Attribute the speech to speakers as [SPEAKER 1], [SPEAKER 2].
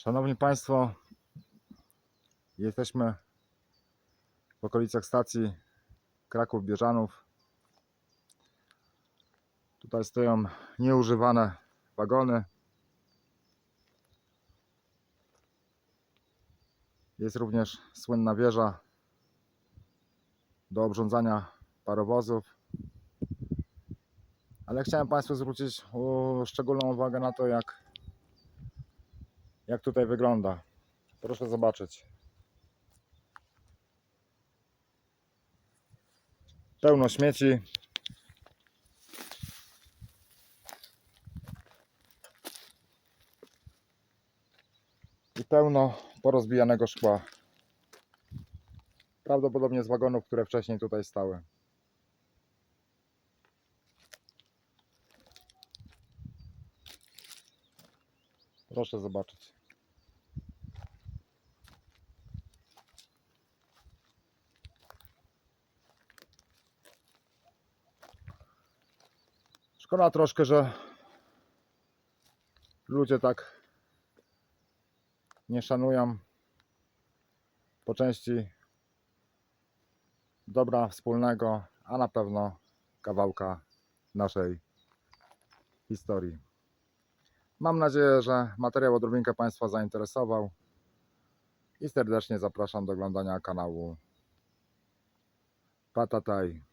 [SPEAKER 1] Szanowni Państwo, jesteśmy w okolicach stacji Kraków-Bieżanów. Tutaj stoją nieużywane wagony. Jest również słynna wieża do obrządzania parowozów. Ale chciałem Państwu zwrócić szczególną uwagę na to, jak, jak tutaj wygląda. Proszę zobaczyć. Pełno śmieci. I pełno porozbijanego szkła. Prawdopodobnie z wagonów, które wcześniej tutaj stały. Proszę zobaczyć. Szkoda troszkę, że ludzie tak nie szanują po części dobra wspólnego, a na pewno kawałka naszej historii. Mam nadzieję, że materiał odrobinkę Państwa zainteresował i serdecznie zapraszam do oglądania kanału Patataj.